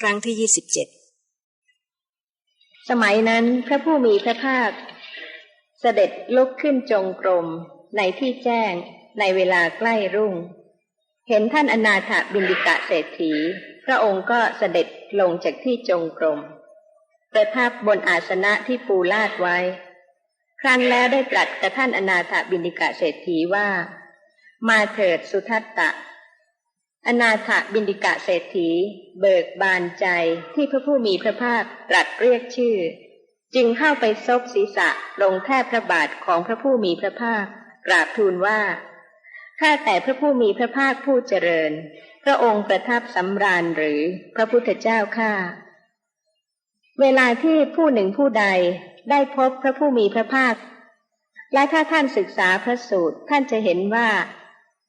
ครั้งที่ยี่สิบเจ็ดสมัยนั้นพระผู้มีพระภาค เสด็จลุกขึ้นจงกรม ในที่แจ้งในเวลาใกล้รุ่ง เห็นท่านอนาถบินดิกะเศรษฐี พระองค์ก็เสด็จลงจากที่จงกรมประทับบนอาสนะที่ปูลาดไว้ ครั้นแล้วได้ตรัสกับท่านอนาถบินดิกะเศรษฐีว่า มาเถิดสุทัตตะ อนาถบินดิกะเศรษฐี เบิกบานใจที่พระผู้มีพระภาคตรัสเรียกชื่อ จึงเข้าไปซบศีรษะลงแทบพระบาทของพระผู้มีพระภาค กราบทูลว่าข้าแต่พระผู้มีพระภาคผู้เจริญ พระองค์ประทับสำราญหรือพระพุทธเจ้าข้าเวลาที่ผู้หนึ่งผู้ใดได้พบพระผู้มีพระภาค และถ้าท่านศึกษาพระสูตรท่านจะเห็นว่า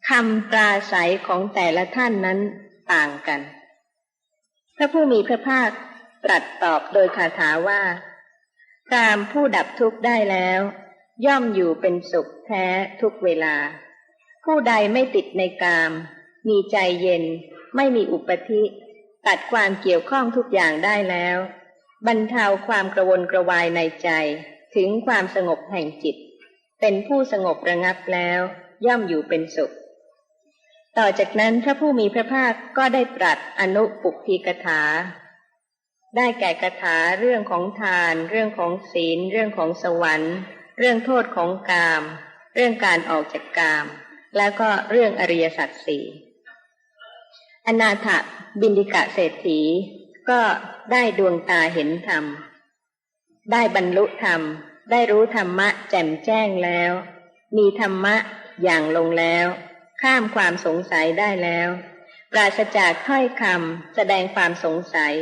คำปราศัยของแต่ละท่านนั้นต่างกัน พระผู้มีพระภาคตรัสตอบโดยคาถาว่าตามผู้ดับทุกข์ได้แล้ว ย่อมอยู่เป็นสุขแท้ทุกเวลา ผู้ใดไม่ติดในกาม มีใจเย็น ไม่มีอุปธิ ตัดความเกี่ยวข้องทุกอย่างได้แล้ว บรรเทาความกระวนกระวายในใจ ถึงความสงบแห่งจิต เป็นผู้สงบระงับแล้ว ย่อมอยู่เป็นสุข ต่อจากนั้นพระผู้มีพระภาคก็ได้ตรัสอนุปุพีกถา ได้แก่กถาเรื่องของทาน เรื่องของศีล เรื่องของสวรรค์ เรื่องโทษของกาม เรื่องการออกจากกาม แล้วก็เรื่องอริยสัจสี่อนาถบินดิกะเศรษฐี ก็ได้ดวงตาเห็นธรรม ได้บรรลุธรรม ได้รู้ธรรมะแจ่มแจ้งแล้ว มีธรรมะอย่างลงแล้ว ข้ามความสงสัยได้แล้ว ปราศจากถ้อยคำแสดงความสงสัย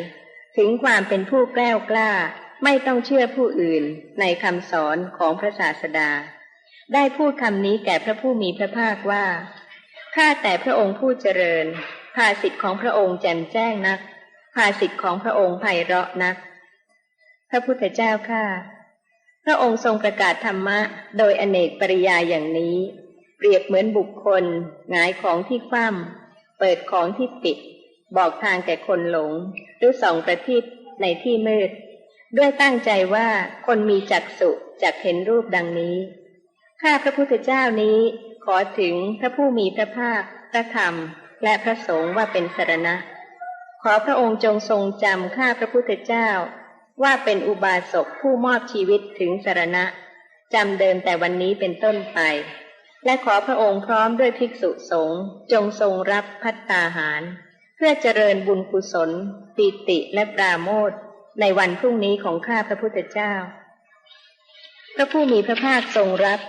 ถึงความเป็นผู้แกล้วกล้า ไม่ต้องเชื่อผู้อื่นในคำสอนของพระศาสดา ได้พูดคำนี้แก่พระผู้มีพระภาคว่า ข้าแต่พระองค์ผู้เจริญ ภาสิทธิ์ของพระองค์แจ่มแจ้งนัก ภาสิทธิ์ของพระองค์ไพเราะนัก พระพุทธเจ้าข้าพระองค์ทรงประกาศธรรมะ โดยอเนกปริยาอย่างนี้ เปรียบเหมือนบุคคลหงายของที่คว่ำเปิดของที่ปิด บอกทางแก่คนหลง หรือส่องประทีปในที่มืด ด้วยตั้งใจว่าคนมีจักสุจักเห็นรูปดังนี้ ข้าพระพุทธเจ้านี้ขอถึงพระผู้มีพระภาค พระธรรม และพระสงฆ์ว่าเป็นสรณะ ขอพระองค์จงทรงจำข้าพระพุทธเจ้า ว่าเป็นอุบาสกผู้มอบชีวิตถึงสารณะจำเดินแต่วันนี้เป็นต้นไป และขอพระองค์พร้อมด้วยภิกษุสงฆ์จงทรงรับพัตตาหาร เพื่อเจริญบุญกุศลปีติและปราโมทในวันพรุ่งนี้ของข้าพระพุทธเจ้า พระผู้มีพระภาคทรงรับ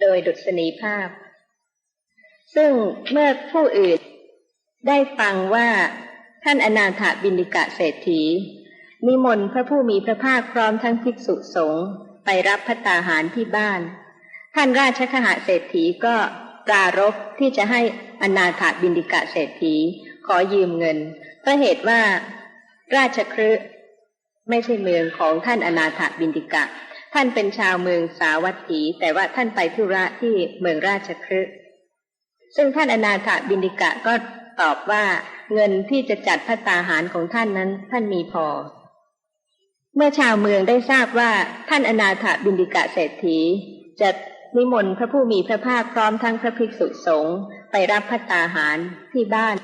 โดยดุษณีภาพ ซึ่งเมื่อผู้อื่นได้ฟังว่าท่านอนาถบินิกะเศรษฐี นิมนต์พระผู้มีพระภาคพร้อมทั้งภิกษุสงฆ์ไปรับพระตาหารที่บ้าน ท่านราชคหะเศรษฐีก็ปรารบที่จะให้อนาถาบินดิกะเศรษฐีขอยืมเงินเพราะเหตุว่าราชครืไม่ใช่เมืองของท่านอนาถาบินดิกะ ท่านเป็นชาวเมืองสาวัตถี แต่ว่าท่านไปธุระที่เมืองราชครืซึ่งท่านอนาถาบินดิกะก็ตอบว่าเงินที่จะจัดพระตาหารของท่านนั้นท่านมีพอ เมื่อชาวเมืองได้ทราบว่าท่านอนาถาบินดิกะเศรษฐีจะ นิมนต์พระผู้มีพระภาคพร้อมทั้งพระภิกษุสงฆ์ไปรับพระตาหารที่บ้าน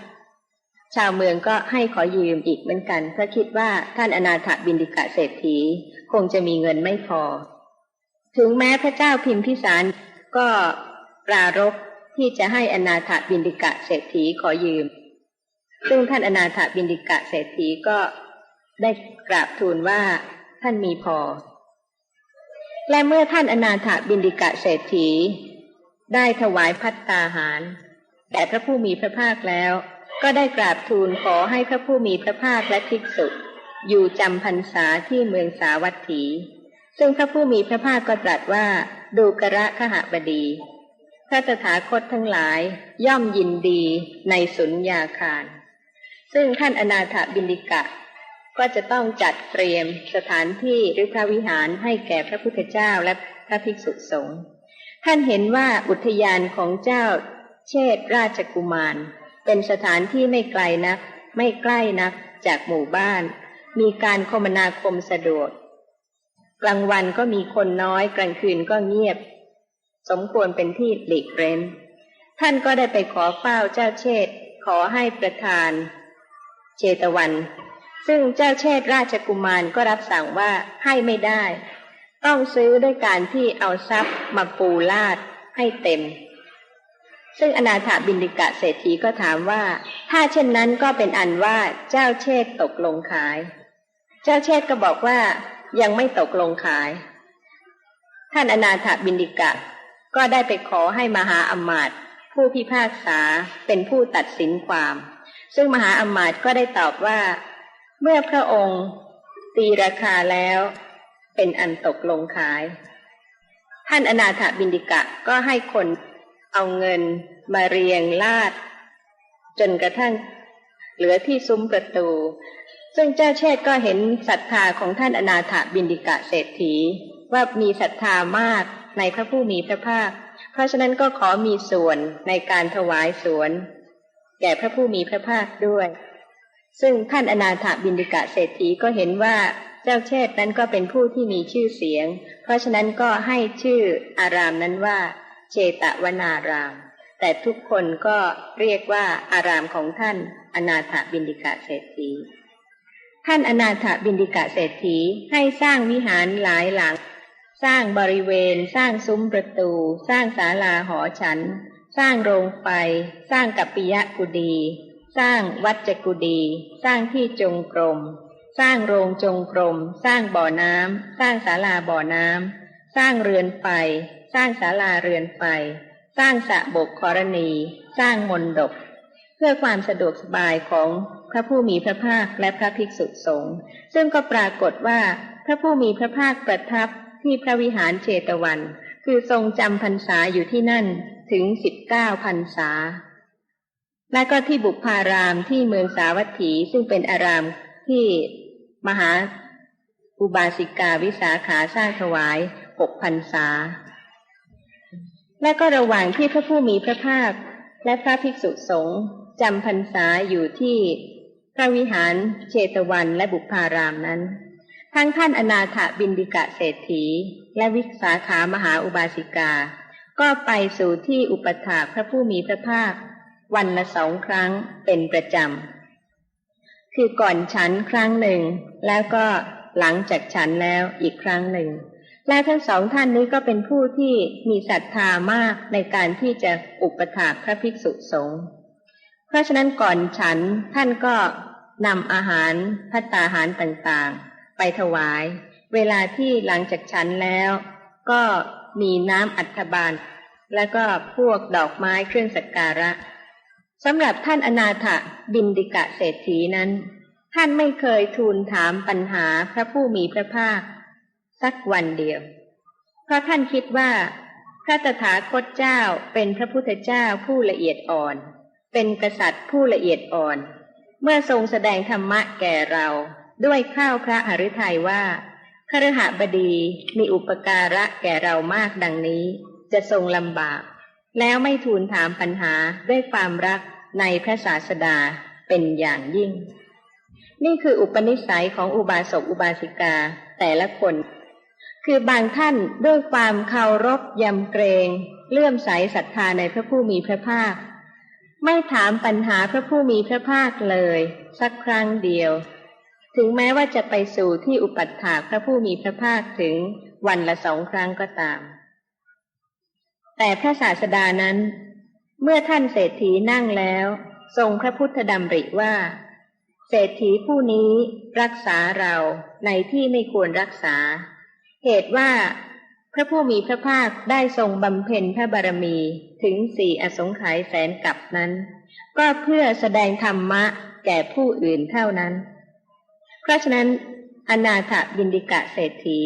ชาวเมืองก็ให้ขอยืมอีกเหมือนกันเพราะคิดว่าท่านอนาถบินดิกะเศรษฐีคงจะมีเงินไม่พอ ถึงแม้พระเจ้าพิมพิสารก็ปรารบที่จะให้อนาถบินดิกะเศรษฐีขอยืม ซึ่งท่านอนาถบินดิกะเศรษฐีก็ได้กราบทูลว่าท่านมีพอ และเมื่อท่านอนาถบินดิกะเศรษฐี ได้ถวายพัตตาหารแต่พระผู้มีพระภาคแล้ว ก็ได้กราบทูลขอให้พระผู้มีพระภาคและภิกษุ อยู่จำพรรษาที่เมืองสาวัตถี ซึ่งพระผู้มีพระภาคก็ตรัสว่าดูกระขหบดี พระตถาคตทั้งหลายย่อมยินดีในสุญญาคาร ซึ่งท่านอนาถบินิกะ ก็จะต้องจัดเตรียมสถานที่หรือพระวิหารให้แก่พระพุทธเจ้าและพระภิกษุสงฆ์ท่านเห็นว่าอุทยานของเจ้าเชษราชกุมาร เป็นสถานที่ไม่ไกลนัก ไม่ใกล้นักจากหมู่บ้าน มีการคมนาคมสะดวก กลางวันก็มีคนน้อยกลางคืนก็เงียบ สมควรเป็นที่หลีกเร้น ท่านก็ได้ไปขอเฝ้าเจ้าเชษขอให้ประธานเชตวัน ซึ่งเจ้าเชษราชกุมารก็รับสั่งว่าให้ไม่ได้ ต้องซื้อด้วยการที่เอาทรัพย์มาปูลาดให้เต็ม ซึ่งอนาถาบินิกะเศรษฐีก็ถามว่า ถ้าเช่นนั้นก็เป็นอันว่าเจ้าเชษตกลงขาย เจ้าเชษก็บอกว่ายังไม่ตกลงขาย ท่านอนาถบินิกะก็ได้ไปขอให้มหาอมาตย์ผู้พิพากษาเป็นผู้ตัดสินความ ซึ่งมหาอมาตย์ก็ได้ตอบว่า เมื่อพระองค์ตีราคาแล้วเป็นอันตกลงขาย ท่านอนาถบินดิกะก็ให้คนเอาเงินมาเรียงลาด จนกระทั่งเหลือที่ซุ้มประตู ซึ่งเจ้าเชษก็เห็นศรัทธาของท่านอนาถบินดิกะเศรษฐีว่ามีศรัทธามากในพระผู้มีพระภาค เพราะฉะนั้นก็ขอมีส่วนในการถวายสวน แก่พระผู้มีพระภาคด้วย ซึ่งท่านอนาถบินดิกะเศรษฐีก็เห็นว่าเจ้าเชษนั้นก็เป็นผู้ที่มีชื่อเสียง เพราะฉะนั้นก็ให้ชื่ออารามนั้นว่าเชตวนาราม แต่ทุกคนก็เรียกว่าอารามของท่านอนาถบินดิกะเศรษฐี ท่านอนาถบินดิกะเศรษฐีให้สร้างวิหารหลายหลัง สร้างบริเวณ สร้างซุ้มประตู สร้างศาลาหอฉัน สร้างโรงไฟ สร้างกัปปิยะกุดี สร้างวัดจกุดี สร้างที่จงกรม สร้างโรงจงกรม สร้างบ่อน้ำ สร้างศาลาบ่อน้ำ สร้างเรือนไฟ สร้างศาลาเรือนไฟ สร้างสระบกกรณี สร้างมนดบเพื่อความสะดวกสบายของพระผู้มีพระภาคและพระภิกษุสงฆ์ ซึ่งก็ปรากฏว่าพระผู้มีพระภาคประทับที่พระวิหารเชตวัน คือทรงจำพรรษาอยู่ที่นั่นถึงสิบเก้าพรรษา และก็ที่บุพารามที่เมืองสาวัตถีซึ่งเป็นอารามที่มหาอุบาสิกาวิสาขาสร้างถวายหกพรรษา และก็ระหว่างที่พระผู้มีพระภาค และพระภิกษุสงฆ์จำพรรษาอยู่ที่พระวิหารเชตวันและบุพารามนั้น ทั้งท่านอนาถบินดิกะเศรษฐี และวิสาขามหาอุบาสิกา ก็ไปสู่ที่อุปถาพระผู้มีพระภาค วันละสองครั้งเป็นประจำ คือก่อนฉันครั้งหนึ่ง แล้วก็หลังจากฉันแล้วอีกครั้งหนึ่ง และทั้งสองท่านนี้ก็เป็นผู้ที่มีศรัทธามากในการที่จะอุปถากพระภิกษุสงฆ์ เพราะฉะนั้นก่อนฉันท่านก็นำอาหารพัตตาหารต่างๆ ไปถวาย เวลาที่หลังจากฉันแล้ว ก็มีน้ำอัฐบาล แล้วก็พวกดอกไม้เครื่องสักการะ สำหรับท่านอนาถบินดิกะเศรษฐีนั้น ท่านไม่เคยทูลถามปัญหาพระผู้มีพระภาค สักวันเดียว เพราะท่านคิดว่าพระตถาคตเจ้าเป็นพระพุทธเจ้าผู้ละเอียดอ่อน เป็นกษัตริย์ผู้ละเอียดอ่อน เมื่อทรงแสดงธรรมะแก่เรา ด้วยข้าวพระหฤทัยว่าครหบดีมีอุปการะแก่เรามากดังนี้ จะทรงลำบาก แล้วไม่ทูลถามปัญหาด้วยความรัก ในพระศาสดาเป็นอย่างยิ่ง นี่คืออุปนิสัยของอุบาสกอุบาสิกาแต่ละคน คือบางท่านด้วยความเคารพยำเกรงเลื่อมใสศรัทธาในพระผู้มีพระภาค ไม่ถามปัญหาพระผู้มีพระภาคเลย สักครั้งเดียว ถึงแม้ว่าจะไปสู่ที่อุปัฏฐากพระผู้มีพระภาคถึงวันละสองครั้งก็ตาม แต่พระศาสดานั้น เมื่อท่านเศรษฐีนั่งแล้ว ทรงพระพุทธดำริว่า เศรษฐีผู้นี้รักษาเราในที่ไม่ควรรักษา เหตุว่าพระผู้มีพระภาคได้ทรงบำเพ็ญพระบารมีถึงสี่อสงไขยแสนกับนั้น ก็เพื่อแสดงธรรมะแก่ผู้อื่นเท่านั้น เพราะฉะนั้น อนาถบินดิกะเศรษฐี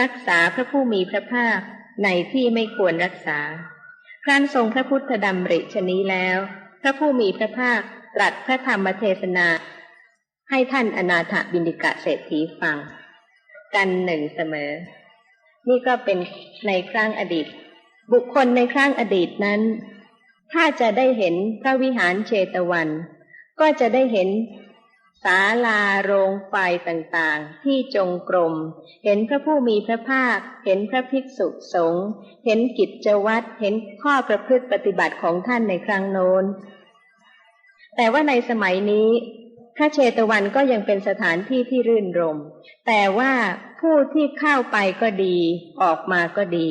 รักษาพระผู้มีพระภาคในที่ไม่ควรรักษา ครั้นทรงพระพุทธดำริชนี้แล้ว พระผู้มีพระภาคตรัสพระธรรมเทศนา ให้ท่านอนาถบินิกะเศรษฐีฟัง กันหนึ่งเสมอ นี่ก็เป็นในครั้งอดีต บุคคลในครั้งอดีตนั้น ถ้าจะได้เห็นพระวิหารเชตวัน ก็จะได้เห็น ศาลาโรงไฟต่างๆ ที่จงกรม เห็นพระผู้มีพระภาค เห็นพระภิกษุสงฆ์เห็นกิจวัตรเห็นข้อประพฤติปฏิบัติของท่านในครั้งโน้น แต่ว่าในสมัยนี้พระเชตวันก็ยังเป็นสถานที่ที่รื่นรม แต่ว่าผู้ที่เข้าไปก็ดี ออกมาก็ดี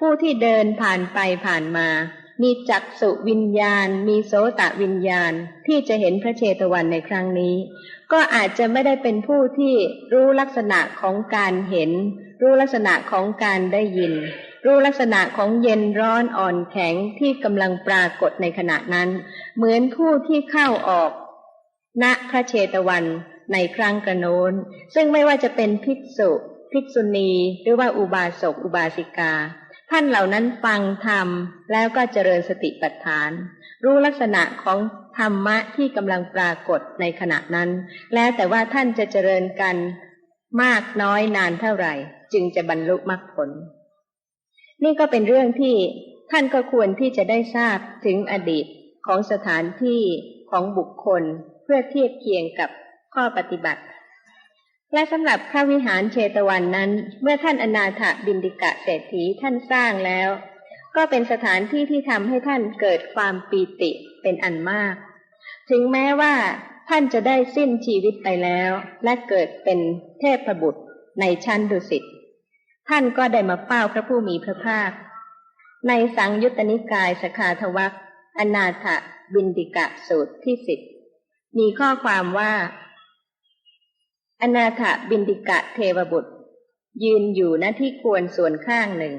ผู้ที่เดินผ่านไปผ่านมา มีจักสุวิญญาณ มีโสตะวิญญาณ ที่จะเห็นพระเชตวันในครั้งนี้ ก็อาจจะไม่ได้เป็นผู้ที่รู้ลักษณะของการเห็น รู้ลักษณะของการได้ยิน รู้ลักษณะของเย็นร้อนอ่อนแข็งที่กำลังปรากฏในขณะนั้น เหมือนผู้ที่เข้าออกณพระเชตวันในครั้งกระโน้น ซึ่งไม่ว่าจะเป็นภิกษุ ภิกษุณี หรือว่าอุบาสก อุบาสิกา ท่านเหล่านั้นฟังธรรมแล้วก็เจริญสติปัฏฐาน รู้ลักษณะของธรรมะที่กำลังปรากฏในขณะนั้น แล้วแต่ว่าท่านจะเจริญกันมากน้อยนานเท่าไหร่ จึงจะบรรลุมรรคผล นี่ก็เป็นเรื่องที่ท่านก็ควรที่จะได้ทราบถึงอดีตของสถานที่ของบุคคลเพื่อเทียบเคียงกับข้อปฏิบัติ และสำหรับพระวิหารเชตวันนั้น เมื่อท่านอนาถบินดิกะเศรษฐีท่านสร้างแล้ว ก็เป็นสถานที่ที่ทำให้ท่านเกิดความปีติเป็นอันมาก ถึงแม้ว่าท่านจะได้สิ้นชีวิตไปแล้ว และเกิดเป็นเทพบุตรในชั้นดุสิตท่านก็ได้มาเฝ้าพระผู้มีพระภาค ในสังยุตตนิกายสขาทวักอนาถบินดิกะสูตรที่สิบมีข้อความว่า อนาถบินดิกะเทวบุตร ยืนอยู่ณที่ควรส่วนข้างหนึ่ง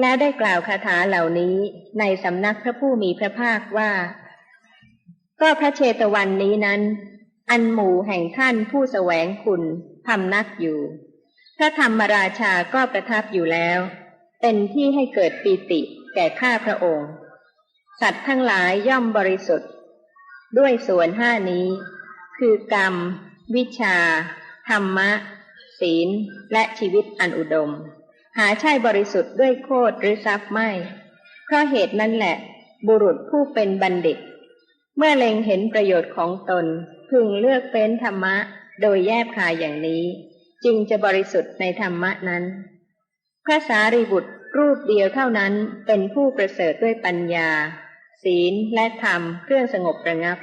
แล้วได้กล่าวคาถาเหล่านี้ในสำนักพระผู้มีพระภาคว่า ก็พระเชตวันนี้นั้น อันหมู่แห่งท่านผู้สแสวงคุณพำนักอยู่ พระธรรมราชาก็ประทับอยู่แล้ว เป็นที่ให้เกิดปีติแก่ข้าพระองค์ สัตว์ทั้งหลายย่อมบริสุทธิ์ ด้วยส่วนห้านี้ คือกรรม วิชา ธรรมะ ศีล และชีวิตอันอุดม หาใช่บริสุทธิ์ด้วยโคดหรือทรัพย์ไม่ เพราะเหตุนั้นแหละ บุรุษผู้เป็นบัณฑิต เมื่อเล็งเห็นประโยชน์ของตน พึงเลือกเฟ้นธรรมะ โดยแยบคายอย่างนี้ จึงจะบริสุทธิ์ในธรรมะนั้น พระสารีบุตรรูปเดียวเท่านั้นเป็นผู้ประเสริฐด้วยปัญญา ศีลและธรรมเครื่องสงบระงับ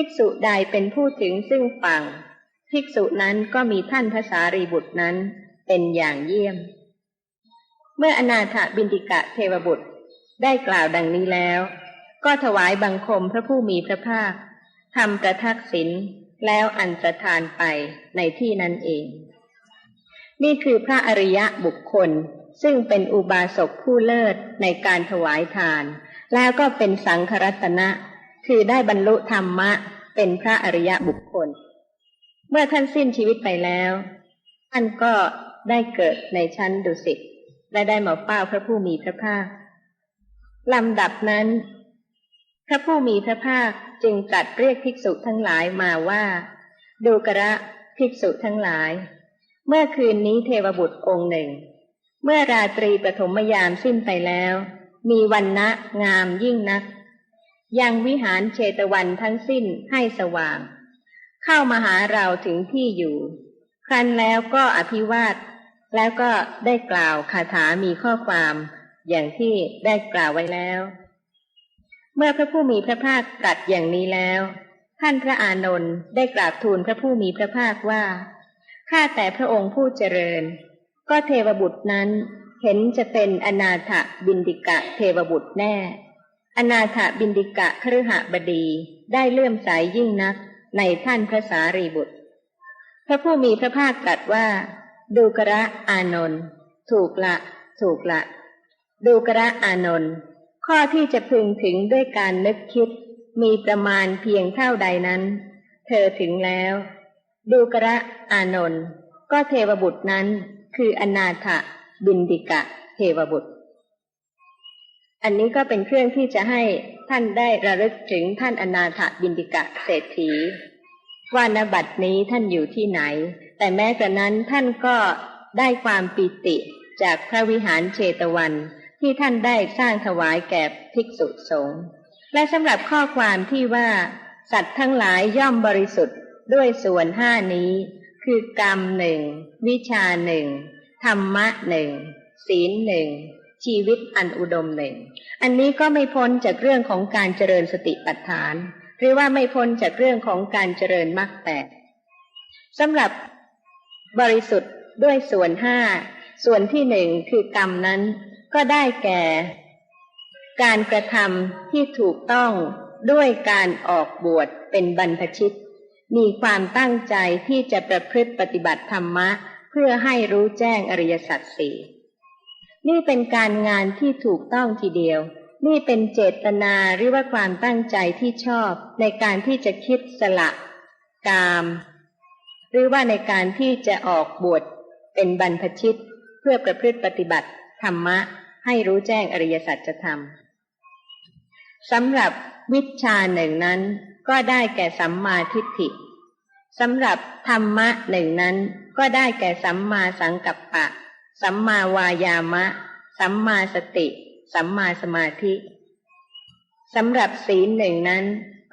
ภิกษุใดเป็นผู้ถึงซึ่งฝั่ง ภิกษุนั้นก็มีท่านภาษารีบุตรนั้นเป็นอย่างเยี่ยม เมื่ออนาถบินติกะเทวบุตรได้กล่าวดังนี้แล้ว ก็ถวายบังคมพระผู้มีพระภาคทำประทักษิณแล้วอันตรธานไปในที่นั้นเอง นี่คือพระอริยะบุคคลซึ่งเป็นอุบาสกผู้เลิศในการถวายทาน แล้วก็เป็นสังครัตนะ คือได้บรรลุธรรมะเป็นพระอริยบุคคล เมื่อท่านสิ้นชีวิตไปแล้ว ท่านก็ได้เกิดในชั้นดุสิตและได้มาเฝ้าพระผู้มีพระภาคลำดับนั้น พระผู้มีพระภาคจึงตรัสเรียกภิกษุทั้งหลายมาว่า ดูกระภิกษุทั้งหลาย เมื่อคืนนี้เทวบุตรองค์หนึ่ง เมื่อราตรีปฐมยามสิ้นไปแล้ว มีวันนะงามยิ่งนัก ยังวิหารเชตวันทั้งสิ้นให้สว่าง เข้ามาหาเราถึงที่อยู่ ครั้นแล้วก็อภิวาท แล้วก็ได้กล่าวคาถามีข้อความอย่างที่ได้กล่าวไว้แล้ว เมื่อพระผู้มีพระภาคตรัสอย่างนี้แล้ว ท่านพระอานนท์ได้กราบทูลพระผู้มีพระภาคว่าข้าแต่พระองค์ผู้เจริญ ก็เทวบุตรนั้นเห็นจะเป็นอนาถบินดิกะเทวบุตรแน่ อนาถบินดิกะครหบดีได้เลื่อมใสยยิ่งนักในท่านพระสารีบุตร พระผู้มีพระภาคตรัสว่า ดูกระอานนท์ถูกละ ถูกละ ดูกระอานนท์ข้อที่จะพึงถึงด้วยการนึกคิด มีประมาณเพียงเท่าใดนั้น เธอถึงแล้ว ดูกระอานนท์ก็เทวบุตรนั้น คืออนาถบินดิกะเทวบุตร อันนี้ก็เป็นเครื่องที่จะให้ท่านได้ระลึกถึงท่านอนาถบินดิกะเศรษฐีว่านบัตรนี้ท่านอยู่ที่ไหน แต่แม้กระนั้นท่านก็ได้ความปิติจากพระวิหารเชตวัน ที่ท่านได้สร้างถวายแก่ภิกษุสงฆ์และสำหรับข้อความที่ว่า สัตว์ทั้งหลายย่อมบริสุทธิ์ด้วยส่วนห้านี้ คือกรรมหนึ่งวิชาหนึ่งธรรมะหนึ่งศีลหนึ่ง ชีวิตอันอุดมหนึ่งอันนี้ก็ไม่พ้นจากเรื่องของการเจริญสติปัฏฐาน หรือว่าไม่พ้นจากเรื่องของการเจริญมรรคแปดสำหรับบริสุทธิ์ด้วยส่วนห้าส่วนที่หนึ่งคือกรรมนั้น ก็ได้แก่ การกระทำที่ถูกต้องด้วยการออกบวชเป็นบรรพชิต มีความตั้งใจที่จะประพฤติปฏิบัติธรรมะ เพื่อให้รู้แจ้งอริยสัจสี่ นี่เป็นการงานที่ถูกต้องทีเดียว นี่เป็นเจตนาหรือว่าความตั้งใจที่ชอบในการที่จะคิดสละ กาม หรือว่าในการที่จะออกบวชเป็นบรรพชิต เพื่อประพฤติปฏิบัติ ธรรมะ ให้รู้แจ้งอริยสัจธรรมสำหรับวิชาหนึ่งนั้น ก็ได้แก่สัมมาทิฏฐิสำหรับธรรมะหนึ่งนั้น ก็ได้แก่สัมมาสังกัปปะ สัมมาวายามะ สัมมาสติ สัมมาสมาธิสำหรับศีลหนึ่งนั้น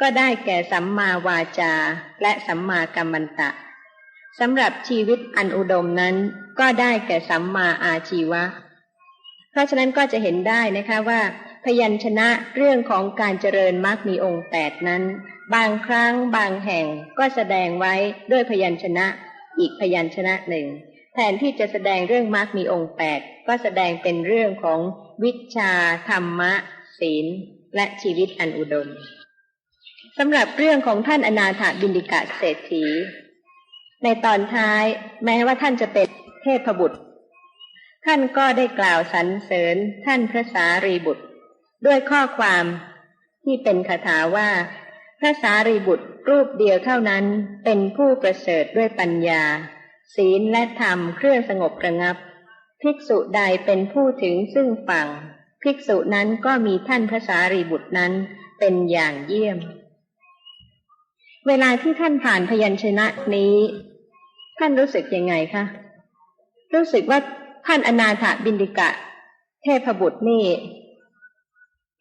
ก็ได้แก่สัมมาวาจา และสัมมากัมมันตะสำหรับชีวิตอันอุดมนั้น ก็ได้แก่สัมมาอาชีวะ เพราะฉะนั้นก็จะเห็นได้นะคะว่า พยัญชนะเรื่องของการเจริญมรรคมีองค์แปดนั้น บางครั้งบางแห่งก็แสดงไว้ด้วยพยัญชนะอีกพยัญชนะหนึ่ง แทนที่จะแสดงเรื่องมรรคมีองค์แปดก็แสดงเป็นเรื่องของวิชาธรรมะ ศีล และชีวิตอันอุดมสำหรับเรื่องของท่านอนาถบินิกะเศรษฐี ในตอนท้ายแม้ว่าท่านจะเป็นเทพบุตร ท่านก็ได้กล่าวสรรเสริญท่านพระสารีบุตร ด้วยข้อความที่เป็นคาถาว่า พระสารีบุตรรูปเดียวเท่านั้นเป็นผู้ประเสริฐด้วยปัญญา ศีลและธรรมเครื่องสงบระงับ ภิกษุใดเป็นผู้ถึงซึ่งฝั่ง ภิกษุนั้นก็มีท่านพระสารีบุตรนั้นเป็นอย่างเยี่ยม เวลาที่ท่านผ่านพยัญชนะนี้ ท่านรู้สึกยังไงคะ รู้สึกว่าท่านอนาถบินดิกะ เทพบุตรนี่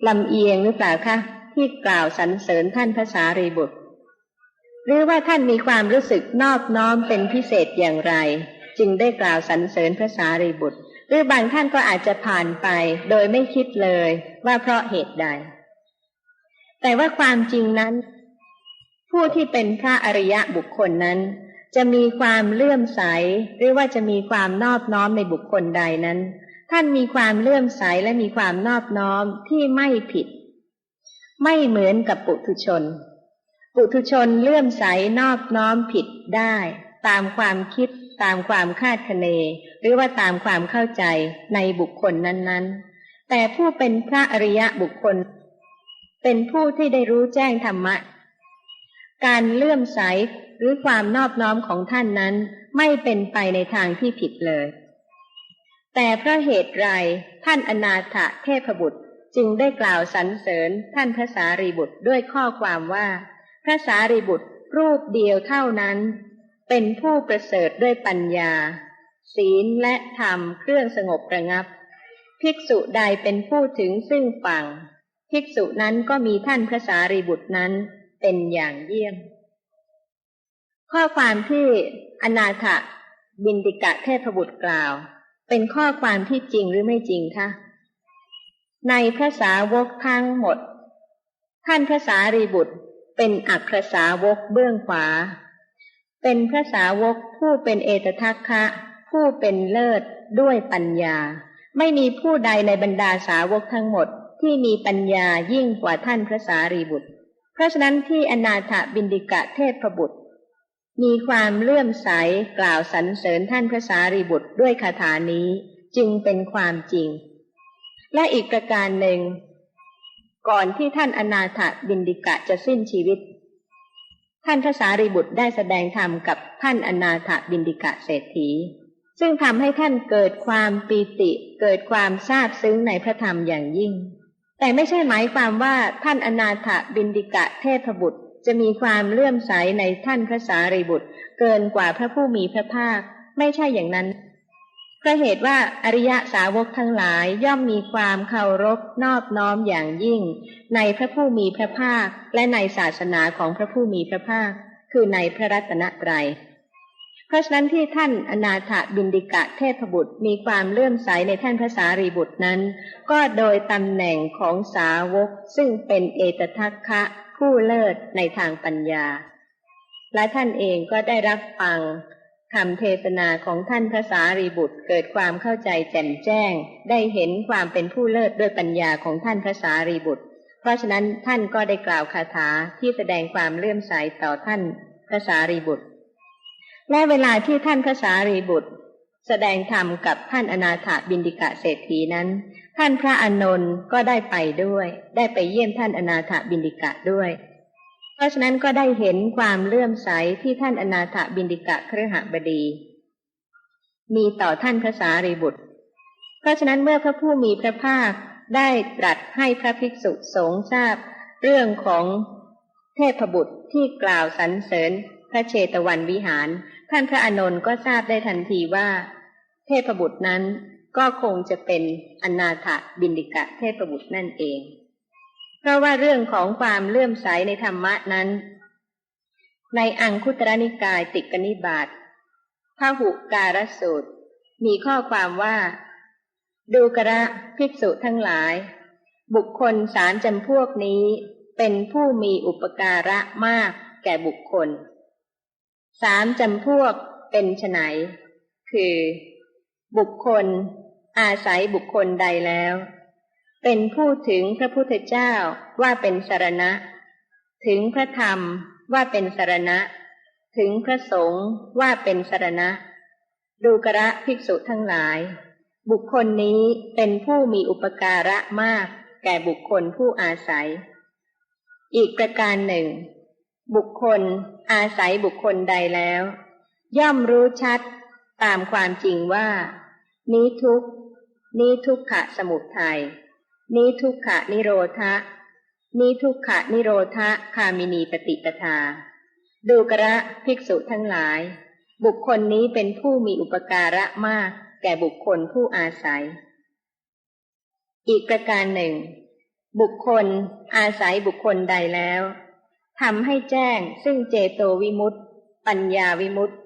ลำเอียงหรือเปล่าคะที่กล่าวสรรเสริญท่านพระสารีบุตร หรือว่าท่านมีความรู้สึกนอบน้อมเป็นพิเศษอย่างไร จึงได้กล่าวสรรเสริญพระสารีบุตร หรือบางท่านก็อาจจะผ่านไป โดยไม่คิดเลยว่าเพราะเหตุใด แต่ว่าความจริงนั้น ผู้ที่เป็นพระอริยะบุคคลนั้น จะมีความเลื่อมใส หรือว่าจะมีความนอบน้อมในบุคคลใดนั้น ท่านมีความเลื่อมใสและมีความนอบน้อมที่ไม่ผิด ไม่เหมือนกับปุถุชน ปุถุชนเลื่อมใสนอบน้อมผิดได้ ตามความคิดตามความคาดคะเน หรือว่าตามความเข้าใจในบุคคลนั้นๆ แต่ผู้เป็นพระอริยะบุคคล เป็นผู้ที่ได้รู้แจ้งธรรมะ การเลื่อมใสหรือความนอบน้อมของท่านนั้นไม่เป็นไปในทางที่ผิดเลย แต่เพราะเหตุไรท่านอนาถเทพบุตรจึงได้กล่าวสรรเสริญท่านพระสารีบุตรด้วยข้อความว่า พระสารีบุตรรูปเดียวเท่านั้น เป็นผู้ประเสริฐด้วยปัญญา ศีลและธรรมเครื่องสงบระงับ ภิกษุใดเป็นผู้ถึงซึ่งฝั่ง ภิกษุนั้นก็มีท่านพระสารีบุตรนั้นเป็นอย่างเยี่ยม ข้อความที่อนาถบินติกะเทพบุตรกล่าว เป็นข้อความที่จริงหรือไม่จริงคะในพระสาวกทั้งหมด ท่านพระสารีบุตร เป็นอัครสาวกเบื้องขวา เป็นพระสาวกผู้เป็นเอตทัคคะ ผู้เป็นเลิศด้วยปัญญา ไม่มีผู้ใดในบรรดาสาวกทั้งหมดที่มีปัญญายิ่งกว่าท่านพระสารีบุตร เพราะฉะนั้นที่อนาถบินดิกะเทพบุตร มีความเลื่อมใสกล่าวสรรเสริญท่านพระสารีบุตรด้วยคาถานี้จึงเป็นความจริง และอีกประการหนึ่ง ก่อนที่ท่านอนาถบินดิกะจะสิ้นชีวิต ท่านพระสารีบุตรได้แสดงธรรมกับท่านอนาถบินดิกะเศรษฐี ซึ่งทำให้ท่านเกิดความปีติเกิดความซาบซึ้งในพระธรรมอย่างยิ่ง แต่ไม่ใช่หมายความว่าท่านอนาถบินดิกะเทพบุตรจะมีความเลื่อมใสในท่านพระสารีบุตร เกินกว่าพระผู้มีพระภาค ไม่ใช่อย่างนั้น พราะเหตุว่าอริยสาวกทั้งหลายย่อมมีความเคารพนอบน้อมอย่างยิ่ง ในพระผู้มีพระภาค และในศาสนาของพระผู้มีพระภาค คือในพระรัตนตรัย เพราะฉะนั้นที่ท่านอนาถบินดิกะเทพบุตรมีความเลื่อมใสในท่านพระสารีบุตรนั้น ก็โดยตำแหน่งของสาวกซึ่งเป็นเอตทัคคะผู้เลิศในทางปัญญา และท่านเองก็ได้รับฟัง คำเทศนาของท่านพระสารีบุตรเกิดความเข้าใจแจ่มแจ้ง ได้เห็นความเป็นผู้เลิศด้วยปัญญาของท่านพระสารีบุตร เพราะฉะนั้นท่านก็ได้กล่าวคาถาที่แสดงความเลื่อมใสต่อท่านพระสารีบุตร และเวลาที่ท่านพระสารีบุตร แสดงธรรมกับท่านอนาถบินดิกะเศรษฐีนั้น ท่านพระอานนท์ก็ได้ไปด้วย ได้ไปเยี่ยมท่านอนาถบินดิกะด้วย เพราะฉะนั้นก็ได้เห็นความเลื่อมใสที่ท่านอนาถบินดิกะเครือหบดี มีต่อท่านพระสารีบุตร เพราะฉะนั้นเมื่อพระผู้มีพระภาคได้ตรัสให้พระภิกษุสงฆ์ทราบ เรื่องของเทพบุตรที่กล่าวสรรเสริญพระเชตวันวิหาร ท่านพระอนนท์ก็ทราบได้ทันทีว่า เทพบุตรนั้นก็คงจะเป็นอนาถบินดิกะเทพบุตรนั่นเอง เพราะว่าเรื่องของความเลื่อมใสในธรรมะนั้น ในอังคุตรนิกายติกนิบาตพระหุการสูตร มีข้อความว่า ดูกระภิกษุทั้งหลาย บุคคลสามจำพวกนี้เป็นผู้มีอุปการะมากแก่บุคคล สามจำพวกเป็นไนคือ บุคคล อาศัยบุคคลใดแล้ว เป็นผู้ถึงพระพุทธเจ้าว่าเป็นสารณะ ถึงพระธรรมว่าเป็นสารณะ ถึงพระสงฆ์ว่าเป็นสารณะ ดูกระภิกษุทั้งหลาย บุคคลนี้เป็นผู้มีอุปการะมาก แก่บุคคลผู้อาศัย อีกประการหนึ่ง บุคคลอาศัยบุคคลใดแล้ว ย่อมรู้ชัดตามความจริงว่า นี้ทุกนี้ทุกขะสมุทัย นิทุกขะนิโรธะนิทุกขะนิโรธะคามินีปฏิปทา ดูกระภิกษุทั้งหลาย บุคคลนี้เป็นผู้มีอุปการะมาก แก่บุคคลผู้อาศัย อีกประการหนึ่ง บุคคลอาศัยบุคคลใดแล้วทำให้แจ้งซึ่งเจโตวิมุตติปัญญาวิมุตติ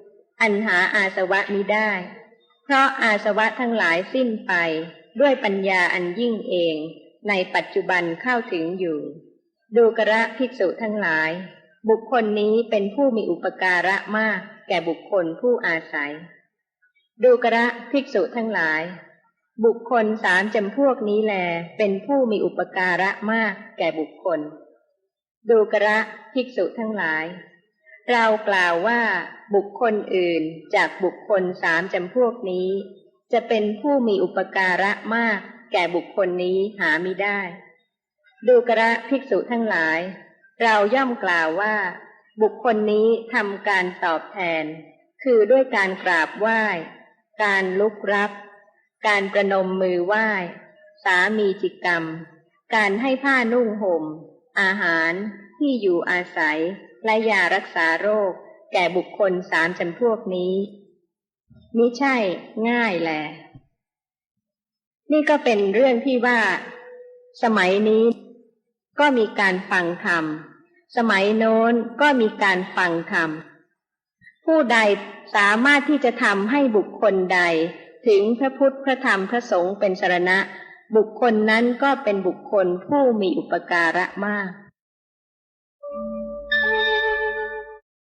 อันหาอาสวะมิได้ เพราะอาสวะทั้งหลายสิ้นไป ด้วยปัญญาอันยิ่งเอง ในปัจจุบันเข้าถึงอยู่ ดูกระภิกษุทั้งหลาย บุคคลนี้เป็นผู้มีอุปการะมาก แก่บุคคลผู้อาศัย ดูกระภิกษุทั้งหลาย บุคคลสามจำพวกนี้แล เป็นผู้มีอุปการะมากแก่บุคคล ดูกระภิกษุทั้งหลาย เรากล่าวว่าบุคคลอื่นจากบุคคลสามจำพวกนี้ จะเป็นผู้มีอุปการะมาก แก่บุคคลนี้หาไม่ได้ ดูกระภิกษุทั้งหลาย เราย่อมกล่าวว่า บุคคลนี้ทำการตอบแทน คือด้วยการกราบไหว้ การลุกรับ การประนมมือไหว้ สามีจิกรรม การให้ผ้านุ่งห่ม อาหารที่อยู่อาศัย และยารักษาโรค แก่บุคคลสามจำพวกนี้ มิใช่ง่ายแล นี่ก็เป็นเรื่องที่ว่า สมัยนี้ ก็มีการฟังธรรม สมัยโน้นก็มีการฟังธรรม ผู้ใดสามารถที่จะทำให้บุคคลใด ถึงพระพุทธพระธรรมพระสงฆ์เป็นสรณะ บุคคลนั้นก็เป็นบุคคลผู้มีอุปการะมาก